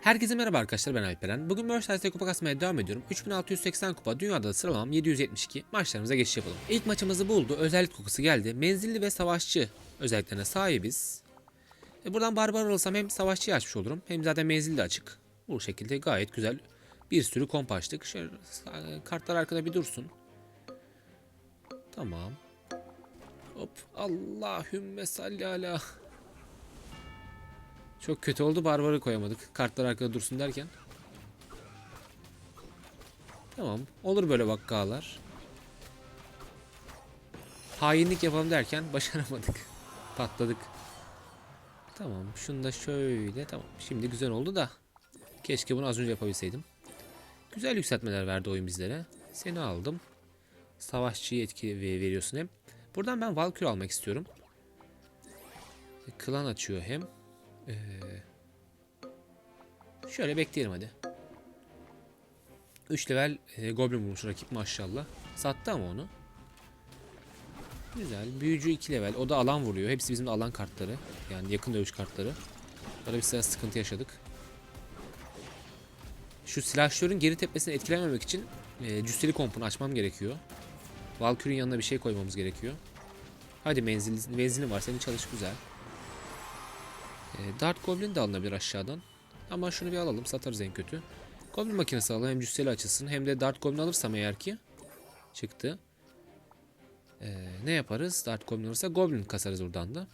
Herkese merhaba arkadaşlar ben Alperen. Bugün Mercedes'te kupa kasmaya devam ediyorum. 3680 kupa, dünyada da sıralamam 772. Maçlarımıza geçiş yapalım. İlk maçımızı buldu. Özellik kokusu geldi. Menzilli ve savaşçı özelliklerine sahibiz. E buradan barbar alırsam hem savaşçıyı açmış olurum hem zaten menzilli de açık. Bu şekilde gayet güzel bir sürü komp açtık. Şöyle kartlar arkada bir dursun. Tamam. Hop. Allahümme salli ala. Çok kötü oldu barbarı koyamadık. Kartlar arkada dursun derken. Tamam. Olur böyle vakkalar. Hainlik yapalım derken başaramadık. Patladık. Tamam. Şunu da şöyle. Tamam. Şimdi güzel oldu da. Keşke bunu az önce yapabilseydim. Güzel yükseltmeler verdi oyun bizlere. Seni aldım. Savaşçıyı etki ve- veriyorsun hem. Buradan ben Valkyrie almak istiyorum. Klan açıyor hem. Ee, şöyle bekleyelim hadi. 3 level e, Goblin bulmuş rakip maşallah. Sattı ama onu. Güzel. Büyücü 2 level. O da alan vuruyor. Hepsi bizim alan kartları. Yani yakın dövüş kartları. Burada bir sıra sıkıntı yaşadık. Şu silahşörün geri tepmesini etkilememek için e, cüsseli kompunu açmam gerekiyor. Valkyrie'nin yanına bir şey koymamız gerekiyor. Hadi menzil, menzilin var. Senin çalış güzel. E, Dart Goblin de alınabilir aşağıdan. Ama şunu bir alalım. Satarız en kötü. Goblin makinesi alalım. Hem cüsseli açılsın. Hem de Dart Goblin alırsam eğer ki. Çıktı. E, ne yaparız? Dart Goblin alırsa Goblin kasarız oradan da.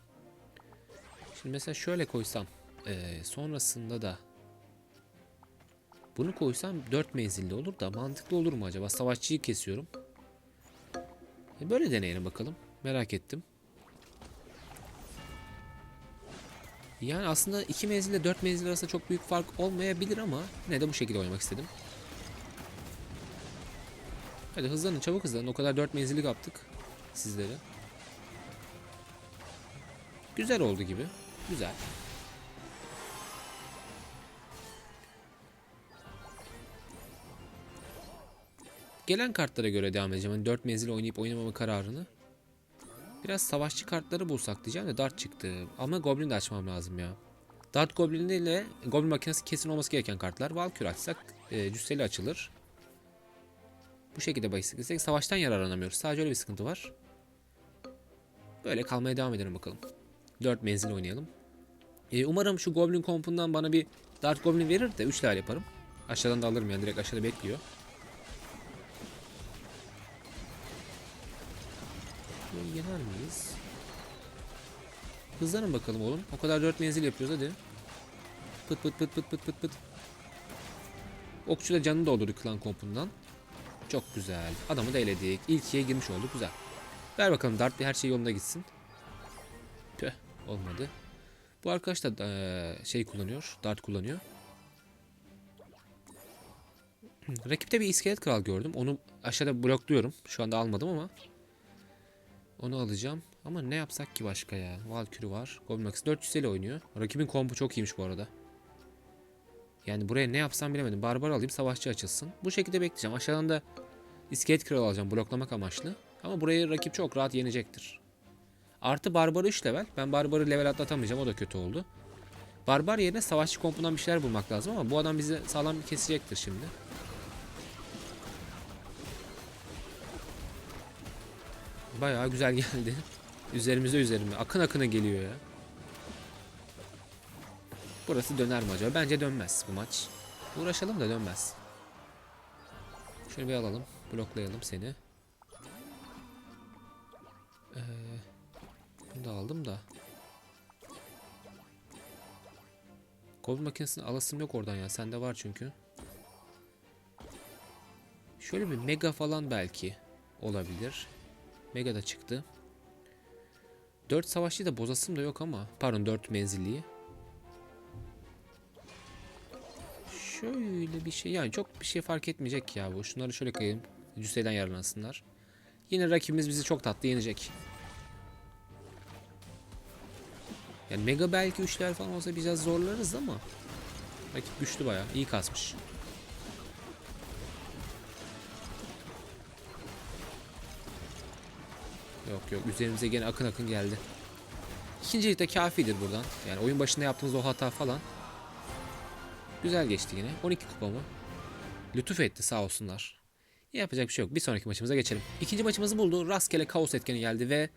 Şimdi mesela şöyle koysam. e, sonrasında da bunu koysam 4 menzilli olur da mantıklı olur mu acaba? Savaşçıyı kesiyorum. E, böyle deneyelim bakalım. Merak ettim. Yani aslında 2 menzille 4 menzil arasında çok büyük fark olmayabilir ama yine de bu şekilde oynamak istedim. Hadi hızlanın çabuk hızlanın. O kadar 4 menzilli kaptık sizlere. Güzel oldu gibi. Güzel. Gelen kartlara göre devam edeceğim. Hani 4 menzil oynayıp oynamama kararını. Biraz savaşçı kartları bulsak diyeceğim de dart çıktı. Ama goblin de açmam lazım ya. Dart goblin ile goblin makinesi kesin olması gereken kartlar. Valkyrie açsak e, cüsseli açılır. Bu şekilde bahis savaştan yararlanamıyoruz. Sadece öyle bir sıkıntı var. Böyle kalmaya devam edelim bakalım. 4 menzil oynayalım. E, umarım şu goblin kompundan bana bir dart goblin verir de 3 level yaparım. Aşağıdan da alırım yani direkt aşağıda bekliyor. Yener miyiz? Hızlanın bakalım oğlum. O kadar 4 menzil yapıyoruz hadi. Pıt pıt pıt pıt pıt pıt pıt. Okçu da canını doldurdu klan kompundan. Çok güzel. Adamı da eledik. İlk ikiye girmiş olduk. Güzel. Ver bakalım dart bir her şey yolunda gitsin. Tüh olmadı. Bu arkadaş da şey kullanıyor. Dart kullanıyor. Rakipte bir iskelet kral gördüm. Onu aşağıda blokluyorum. Şu anda almadım ama. Onu alacağım. Ama ne yapsak ki başka ya? Valkyrie var. Goblin Max 400 ile oynuyor. Rakibin kompu çok iyiymiş bu arada. Yani buraya ne yapsam bilemedim. Barbar alayım savaşçı açılsın. Bu şekilde bekleyeceğim. Aşağıdan da iskelet kral alacağım bloklamak amaçlı. Ama burayı rakip çok rahat yenecektir. Artı barbarı 3 level. Ben barbarı level atlatamayacağım. O da kötü oldu. Barbar yerine savaşçı kompundan bir şeyler bulmak lazım ama bu adam bizi sağlam kesecektir şimdi. Bayağı güzel geldi. Üzerimize üzerime. Akın akına geliyor ya. Burası döner mi acaba? Bence dönmez bu maç. Uğraşalım da dönmez. Şöyle bir alalım. Bloklayalım seni. Ee, bunu da aldım da. Goblin makinesini alasım yok oradan ya. Sende var çünkü. Şöyle bir mega falan belki olabilir. Mega da çıktı. 4 savaşçı da bozasım da yok ama. Pardon 4 menzilliyi. Şöyle bir şey yani çok bir şey fark etmeyecek ya bu. Şunları şöyle koyayım. Cüsseyden yararlansınlar. Yine rakibimiz bizi çok tatlı yenecek. Yani mega belki 3'ler falan olsa biraz zorlarız ama. Rakip güçlü bayağı. iyi kasmış. Yok yok üzerimize gene akın akın geldi. İkincilik de kafidir buradan. Yani oyun başında yaptığımız o hata falan Güzel geçti yine. 12 kupa mı? Lütuf etti sağ olsunlar. Yapacak bir şey yok. Bir sonraki maçımıza geçelim. İkinci maçımızı buldu. Rastgele kaos etkeni geldi ve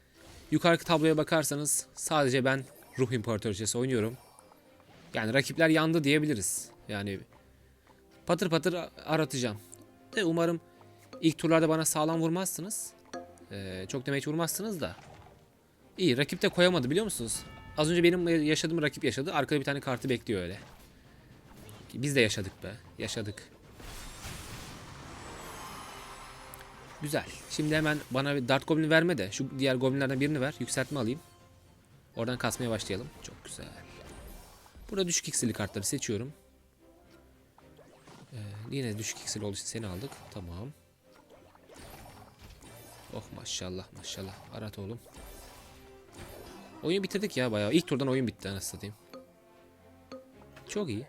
yukarıki tabloya bakarsanız sadece ben ruh imparatoriçesi oynuyorum. Yani rakipler yandı diyebiliriz. Yani patır patır aratacağım. De umarım ilk turlarda bana sağlam vurmazsınız. Ee, çok demeç vurmazsınız da. İyi rakip de koyamadı biliyor musunuz? Az önce benim yaşadığım rakip yaşadı. Arkada bir tane kartı bekliyor öyle. Biz de yaşadık be. Yaşadık. Güzel. Şimdi hemen bana bir Dart Goblin verme de şu diğer Goblinlerden birini ver. Yükseltme alayım. Oradan kasmaya başlayalım. Çok güzel. Burada düşük iksirli kartları seçiyorum. Ee, yine düşük iksirli olduğu seni aldık. Tamam. Oh maşallah maşallah. Arat oğlum. Oyunu bitirdik ya bayağı. İlk turdan oyun bitti anasını satayım. Çok iyi.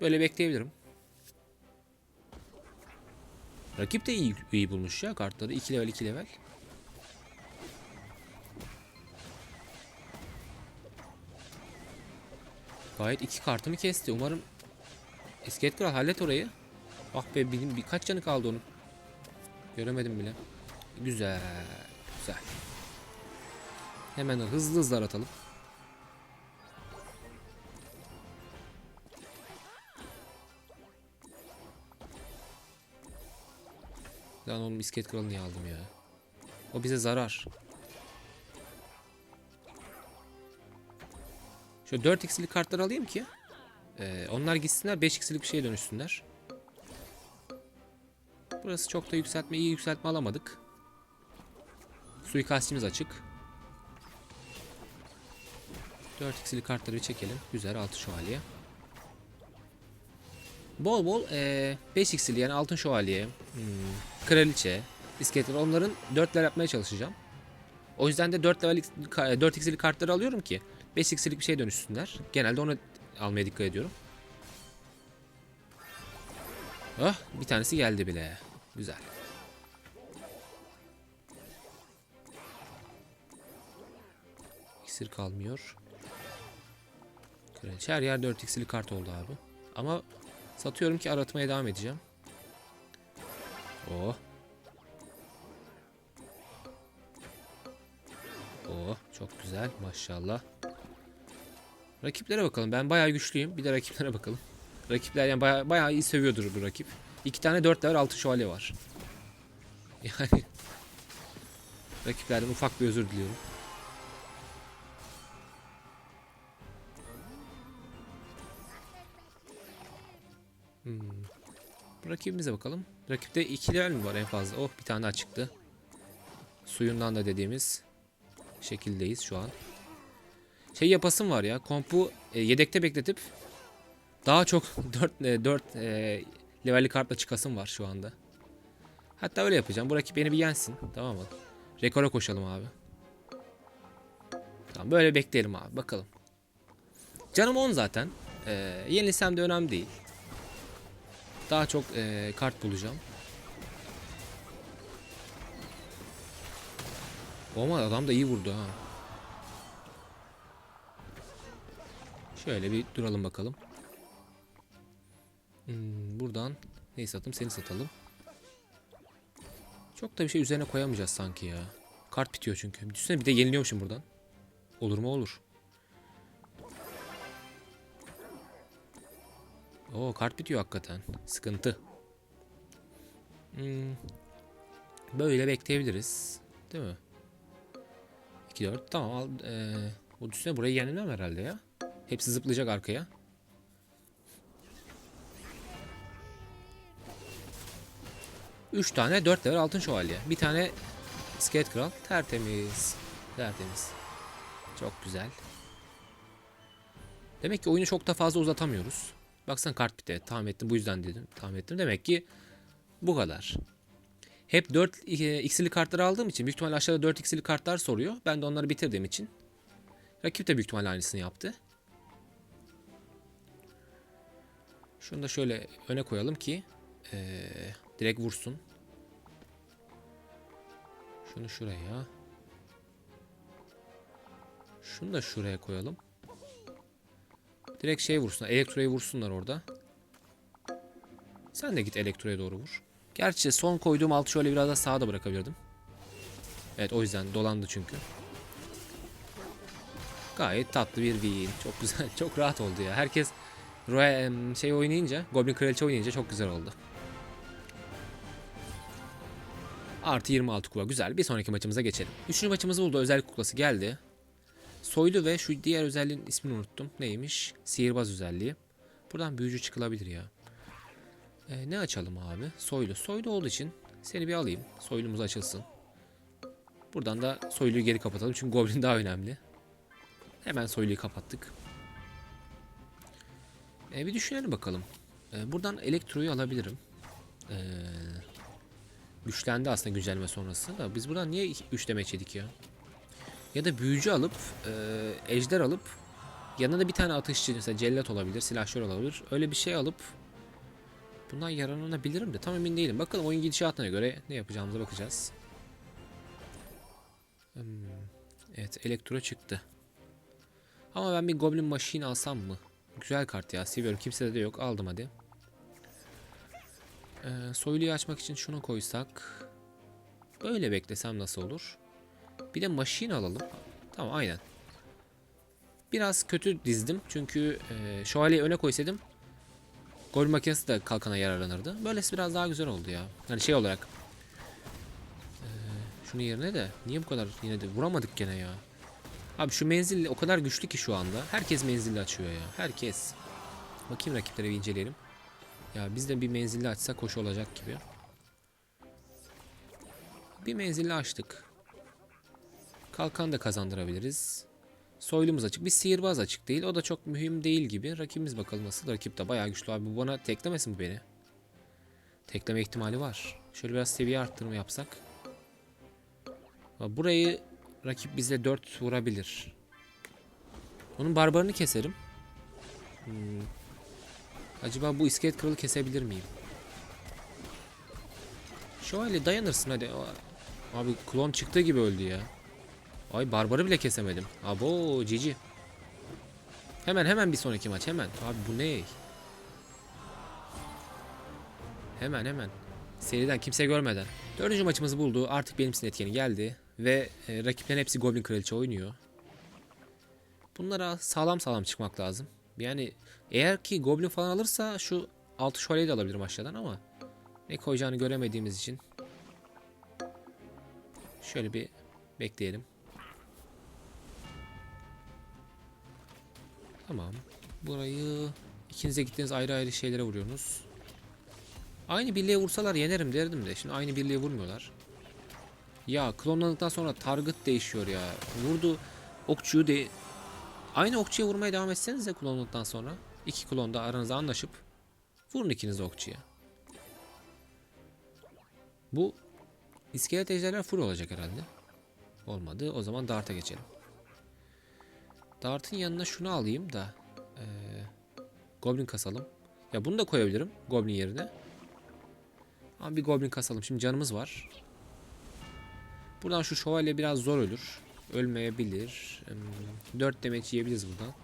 Böyle bekleyebilirim. Rakip de iyi, iyi bulmuş ya kartları. 2 level 2 level. Gayet iki kartımı kesti. Umarım İskelet Kral hallet orayı. Ah be benim birkaç canı kaldı onun. Göremedim bile. Güzel. Güzel. Hemen hızlı hızlı aratalım. Lan oğlum iskelet kralı niye aldım ya? O bize zarar. Şöyle 4 x'lik kartlar alayım ki. e, onlar gitsinler 5 x'lik bir şeye dönüşsünler. Burası çok da yükseltme iyi yükseltme alamadık. Suikastçımız açık. 4 x'li kartları bir çekelim. Güzel altın şövalye. Bol bol eee 5 x'li yani altın şövalye, hmm, kraliçe, iskeletler onların 4 level yapmaya çalışacağım. O yüzden de 4 level 4 x'li kartları alıyorum ki 5 x'lik bir şeye dönüşsünler. Genelde onu almaya dikkat ediyorum. Ah bir tanesi geldi bile. Güzel. İksir kalmıyor. Kraliçe her yer 4 x'li kart oldu abi. Ama satıyorum ki aratmaya devam edeceğim. Oh. Oh çok güzel maşallah. Rakiplere bakalım. Ben bayağı güçlüyüm. Bir de rakiplere bakalım. Rakipler yani bayağı, bayağı iyi seviyordur bu rakip. İki tane 4 level 6 şövalye var. Yani rakiplerden ufak bir özür diliyorum. Hmm. Rakibimize bakalım. Rakipte 2 level mi var en fazla? Oh bir tane daha çıktı. Suyundan da dediğimiz şekildeyiz şu an. Şey yapasım var ya. Kompu e, yedekte bekletip daha çok 4 e, 4 e, levelli kartla çıkasım var şu anda. Hatta öyle yapacağım. Bu rakip beni bir yensin. Tamam mı? Rekora koşalım abi. Tamam böyle bekleyelim abi. Bakalım. Canım 10 zaten. Ee, yenilsem de önemli değil. Daha çok e, kart bulacağım. Ama adam da iyi vurdu ha. Şöyle bir duralım bakalım. Hmm, buradan neyi satalım? Seni satalım. Çok da bir şey üzerine koyamayacağız sanki ya. Kart bitiyor çünkü. Düşünsene bir de yeniliyormuşum buradan. Olur mu olur. Oo kart bitiyor hakikaten. Sıkıntı. Hmm. Böyle bekleyebiliriz. Değil mi? 2-4 tamam al. Ee, o düşünsene burayı yenilmem herhalde ya. Hepsi zıplayacak arkaya. Üç tane 4 level altın şövalye. Bir tane iskelet kral. Tertemiz. Tertemiz. Çok güzel. Demek ki oyunu çok da fazla uzatamıyoruz. Baksana kart bitti. Tahmin ettim bu yüzden dedim. Tahmin ettim. Demek ki bu kadar. Hep 4 x'li kartları aldığım için büyük ihtimalle aşağıda 4 x'li kartlar soruyor. Ben de onları bitirdiğim için. Rakip de büyük ihtimalle aynısını yaptı. Şunu da şöyle öne koyalım ki ee, direkt vursun. Şunu şuraya. Şunu da şuraya koyalım. Direkt şey vursunlar. Elektroyu vursunlar orada. Sen de git elektroya doğru vur. Gerçi son koyduğum altı şöyle biraz da sağa da bırakabilirdim. Evet o yüzden dolandı çünkü. Gayet tatlı bir win. Çok güzel. Çok rahat oldu ya. Herkes Royal şey oynayınca, Goblin Kraliçe oynayınca çok güzel oldu. Artı 26 kupa. Güzel. Bir sonraki maçımıza geçelim. Üçüncü maçımız buldu. Özel kuklası geldi. Soylu ve şu diğer özelliğin ismini unuttum. Neymiş? Sihirbaz özelliği. Buradan büyücü çıkılabilir ya. Ee, ne açalım abi? Soylu. Soylu olduğu için seni bir alayım. Soylumuz açılsın. Buradan da soyluyu geri kapatalım. Çünkü Goblin daha önemli. Hemen soyluyu kapattık. Ee, bir düşünelim bakalım. Ee, buradan elektroyu alabilirim. Ee, güçlendi aslında güncelleme sonrası da. Biz buradan niye 3 demeç yedik ya? Ya da büyücü alıp, e, ejder alıp yanına da bir tane atışçı mesela cellat olabilir, silahşör olabilir. Öyle bir şey alıp bundan yararlanabilirim de tam emin değilim. Bakalım oyun gidişatına göre ne yapacağımıza bakacağız. Hmm, evet elektro çıktı. Ama ben bir Goblin Machine alsam mı? Güzel kart ya seviyorum. Kimsede de yok. Aldım hadi. Ee, soyluyu açmak için şunu koysak. Böyle beklesem nasıl olur? Bir de machine alalım. Tamam aynen. Biraz kötü dizdim. Çünkü e, şövalyeyi öne koysaydım gol makinesi de kalkana yararlanırdı. Böylesi biraz daha güzel oldu ya. Yani şey olarak. E, şunun yerine de niye bu kadar yine de vuramadık gene ya. Abi şu menzilli o kadar güçlü ki şu anda. Herkes menzilli açıyor ya. Herkes. Bakayım rakiplere bir inceleyelim. Ya biz de bir menzilli açsak hoş olacak gibi. Bir menzilli açtık. Kalkan da kazandırabiliriz. Soylumuz açık. Bir sihirbaz açık değil. O da çok mühim değil gibi. Rakibimiz bakalım nasıl. Rakip de bayağı güçlü abi. Bu bana teklemesin bu beni. Tekleme ihtimali var. Şöyle biraz seviye arttırma yapsak. Burayı rakip bize 4 vurabilir. Onun barbarını keserim. Hmm. Acaba bu iskelet kralı kesebilir miyim? Şöyle dayanırsın hadi. Abi klon çıktığı gibi öldü ya. Ay barbarı bile kesemedim. Abo cici. Hemen hemen bir sonraki maç hemen. Abi bu ne? Hemen hemen. Seriden kimse görmeden. Dördüncü maçımızı buldu. Artık benim için etkeni geldi. Ve e, rakiplerin hepsi Goblin Kraliçe oynuyor. Bunlara sağlam sağlam çıkmak lazım. Yani eğer ki Goblin falan alırsa şu altı şövalyeyi de alabilirim aşağıdan ama ne koyacağını göremediğimiz için şöyle bir bekleyelim. Tamam. Burayı ikinize gittiğiniz ayrı ayrı şeylere vuruyorsunuz. Aynı birliğe vursalar yenerim derdim de. Şimdi aynı birliğe vurmuyorlar. Ya klonladıktan sonra target değişiyor ya. Vurdu okçuyu de aynı okçuya vurmaya devam etseniz de klonladıktan sonra iki klon da aranızda anlaşıp vurun ikiniz okçuya. Bu iskelet ejderler full olacak herhalde. Olmadı. O zaman Dart'a geçelim. Dart'ın yanına şunu alayım da ee, Goblin kasalım. Ya bunu da koyabilirim Goblin yerine. Ama bir Goblin kasalım. Şimdi canımız var. Buradan şu şövalye biraz zor ölür. Ölmeyebilir. Hmm, 4 demet yiyebiliriz buradan.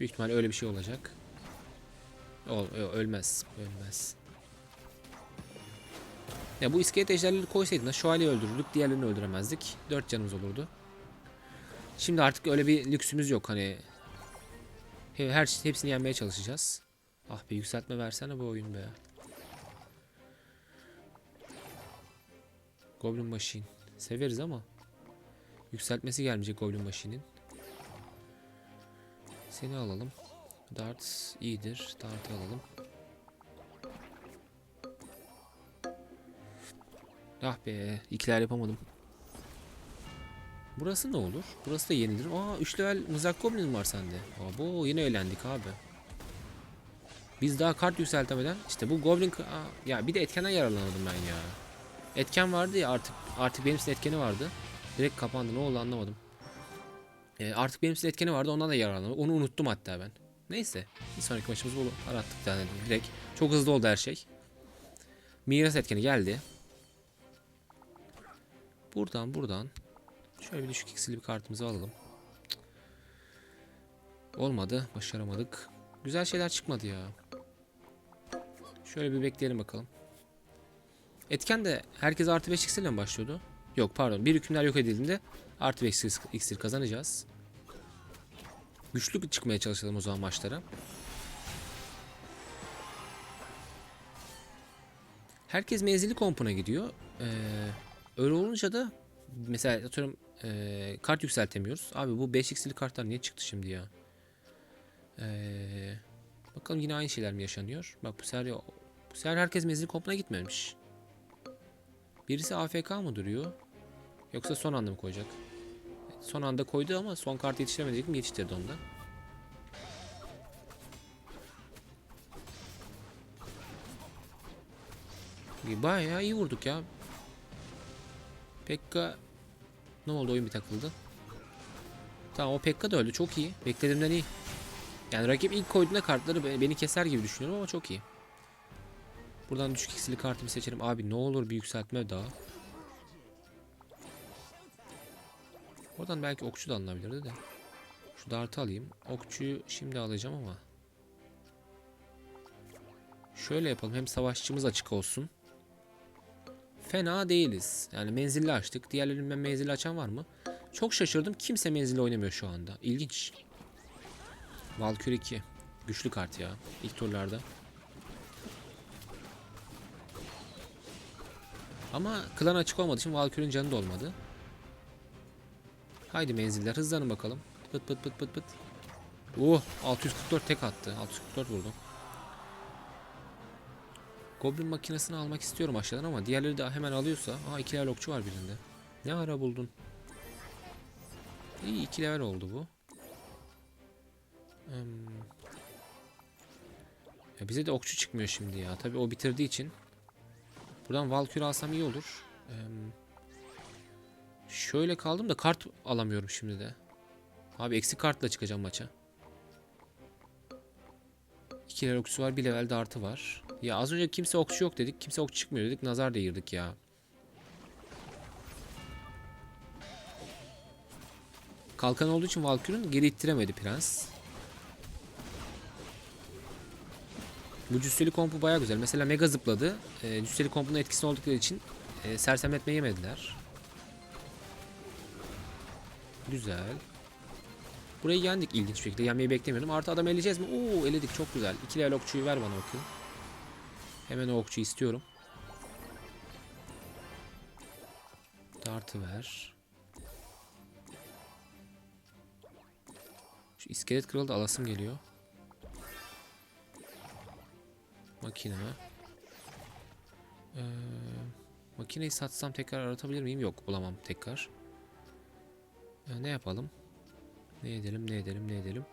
Büyük ihtimal öyle bir şey olacak. O, o- ölmez. Ölmez. Ya bu iskelet ejderleri koysaydın da şövalye öldürürdük. Diğerlerini öldüremezdik. 4 canımız olurdu. Şimdi artık öyle bir lüksümüz yok hani. he- Her hepsini yenmeye çalışacağız. Ah be yükseltme versene bu oyun be. Goblin Machine. Severiz ama yükseltmesi gelmeyecek Goblin Machine'in. Seni alalım. Dart iyidir. Dart'ı alalım. Ah be, ikiler yapamadım. Burası ne olur? Burası da yenilir. Aa 3 level mızrak goblin var sende. Abo yine eğlendik abi. Biz daha kart yükseltemeden işte bu goblin Aa, ya bir de etkenden yararlanmadım ben ya. Etken vardı ya artık artık benim etkeni vardı. Direkt kapandı ne oldu anlamadım. Ee, artık benim etkeni vardı ondan da yararlanmadım. Onu unuttum hatta ben. Neyse bir sonraki maçımız bu arattık yani direkt. Çok hızlı oldu her şey. Miras etkeni geldi. Buradan buradan Şöyle bir düşük x'li bir kartımızı alalım. Olmadı. Başaramadık. Güzel şeyler çıkmadı ya. Şöyle bir bekleyelim bakalım. Etken de herkes artı 5 iksirle mi başlıyordu? Yok pardon. Bir hükümler yok edildiğinde artı 5 iksir, iksir kazanacağız. Güçlü çıkmaya çalışalım o zaman maçlara. Herkes menzilli kompuna gidiyor. Ee, öyle olunca da mesela atıyorum ee, kart yükseltemiyoruz. Abi bu 5 x'li kartlar niye çıktı şimdi ya? Ee, bakalım yine aynı şeyler mi yaşanıyor? Bak bu sefer, bu sefer herkes menzilli kompuna gitmemiş. Birisi AFK mı duruyor? Yoksa son anda mı koyacak? Son anda koydu ama son kartı yetiştiremedik mi yetiştirdi onda. Bayağı iyi vurduk ya. Pekka ne oldu oyun bir takıldı. Tamam o Pekka da öldü çok iyi. Beklediğimden iyi. Yani rakip ilk koyduğunda kartları be- beni keser gibi düşünüyorum ama çok iyi. Buradan düşük iksili kartımı seçelim. Abi ne olur bir yükseltme daha. Oradan belki okçu da alınabilirdi de. Şu dartı alayım. Okçuyu şimdi alacağım ama. Şöyle yapalım. Hem savaşçımız açık olsun. Fena değiliz. Yani menzilli açtık. Diğerlerinden menzilli açan var mı? Çok şaşırdım. Kimse menzilli oynamıyor şu anda. İlginç. Valkyrie 2. Güçlü kart ya. İlk turlarda. Ama klan açık olmadığı için Valkyrie'nin canı da olmadı. Haydi menziller hızlanın bakalım. Pıt pıt pıt pıt pıt. Oh 644 tek attı. 644 vurdu. Goblin makinesini almak istiyorum aşağıdan ama diğerleri de hemen alıyorsa. Aa 2 level okçu var birinde. Ne ara buldun? İyi 2 level oldu bu. Hmm. Ya bize de okçu çıkmıyor şimdi ya. Tabi o bitirdiği için. Buradan Valkyrie alsam iyi olur. Eee, şöyle kaldım da kart alamıyorum şimdi de. Abi eksik kartla çıkacağım maça. 2 level okçusu var. 1 level de artı var. Ya az önce kimse okçu yok dedik. Kimse okçu çıkmıyor dedik. Nazar değirdik ya. Kalkan olduğu için Valkyrie'nin geri ittiremedi prens. Bu cüsseli kompu baya güzel. Mesela mega zıpladı. E, cüsseli kompunun etkisi oldukları için e, sersemletme yemediler. Güzel. Burayı yendik ilginç bir şekilde. Yenmeyi beklemiyordum. Artı adam eleyeceğiz mi? Oo eledik çok güzel. İki level okçuyu ver bana bakayım. Hemen o okçuyu istiyorum. Dartı ver. Şu iskelet kralı da alasım geliyor. Makine. Ee, makineyi satsam tekrar aratabilir miyim? Yok bulamam tekrar. Ee, ne yapalım? Ne edelim ne edelim ne edelim.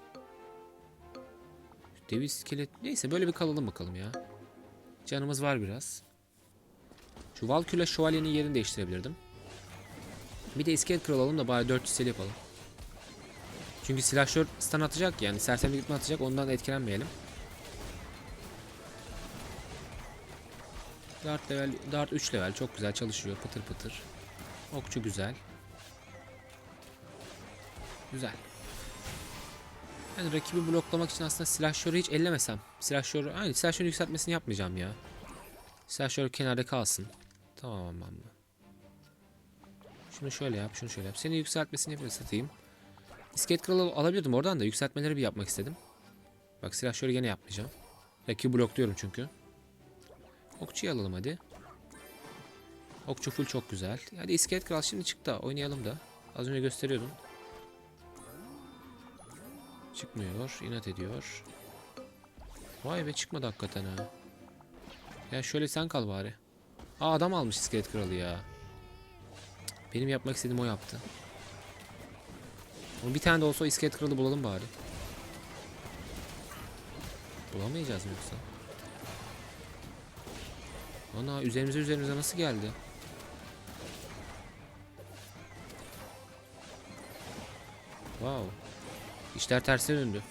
Şu Dev iskelet neyse böyle bir kalalım bakalım ya. Canımız var biraz. Şu Valkyrie şövalyenin yerini değiştirebilirdim. Bir de iskelet kral alalım da bari 400 sel yapalım. Çünkü silahşör stun atacak yani sersemlik gitme atacak ondan etkilenmeyelim. Dart level, dart 3 level çok güzel çalışıyor pıtır pıtır. Okçu güzel. Güzel. Yani rakibi bloklamak için aslında silahşörü hiç ellemesem. Silahşörü, aynı silahşörü yükseltmesini yapmayacağım ya. Silahşör kenarda kalsın. Tamam tamam. Şunu şöyle yap, şunu şöyle yap. Seni yükseltmesini yapayım, satayım. İskelet kralı alabilirdim oradan da yükseltmeleri bir yapmak istedim. Bak silahşörü gene yapmayacağım. Rakibi blokluyorum çünkü. Okçuyu alalım hadi. Okçu full çok güzel. Hadi iskelet kral şimdi çıktı. Oynayalım da. Az önce gösteriyordum. Çıkmıyor. inat ediyor. Vay be çıkmadı hakikaten ha. Ya şöyle sen kal bari. Aa adam almış iskelet kralı ya. Benim yapmak istediğim o yaptı. Ama bir tane de olsa o iskelet kralı bulalım bari. Bulamayacağız mı yoksa? Ana üzerimize üzerimize nasıl geldi? Wow. İşler tersine döndü.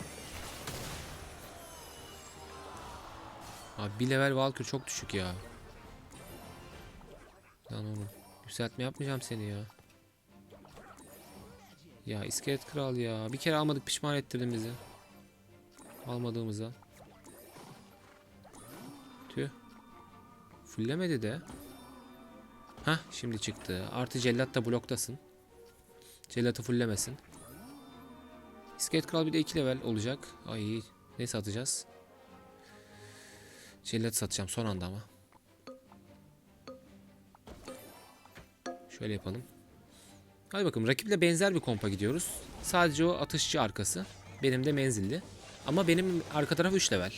Abi bir level Valkyrie çok düşük ya. Lan oğlum. Yükseltme yapmayacağım seni ya. Ya iskelet kral ya. Bir kere almadık pişman ettirdin bizi. Almadığımıza. Tüh. Fullemedi de. Hah şimdi çıktı. Artı cellat da bloktasın. Cellatı fullemesin. İskelet kral bir de 2 level olacak. Ay ne satacağız? Cellat satacağım son anda ama. Şöyle yapalım. Hadi bakalım rakiple benzer bir kompa gidiyoruz. Sadece o atışçı arkası. Benim de menzilli. Ama benim arka taraf 3 level.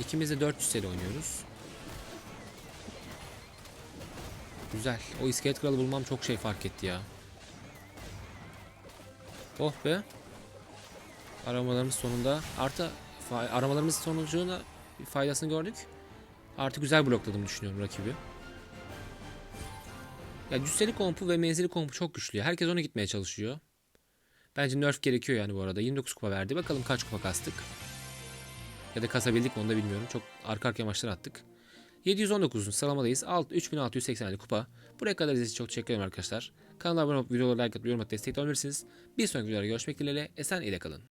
İkimiz de 400 TL oynuyoruz. Güzel. O iskelet kralı bulmam çok şey fark etti ya. Oh be. Aramalarımız sonunda artı aramalarımız sonucunda faydasını gördük. Artı güzel blokladım düşünüyorum rakibi. Ya cüsseli kompu ve menzili kompu çok güçlü. Herkes ona gitmeye çalışıyor. Bence nerf gerekiyor yani bu arada. 29 kupa verdi. Bakalım kaç kupa kastık. Ya da kasabildik mi onu da bilmiyorum. Çok arka arkaya maçlar attık. 719'un sıralamadayız. Alt 3680 kupa. Buraya kadar izlediğiniz çok teşekkür ederim arkadaşlar. Kanala abone olup videoları like atıp yorum atıp destek olabilirsiniz. Bir sonraki videoda görüşmek dileğiyle. Esen ile kalın.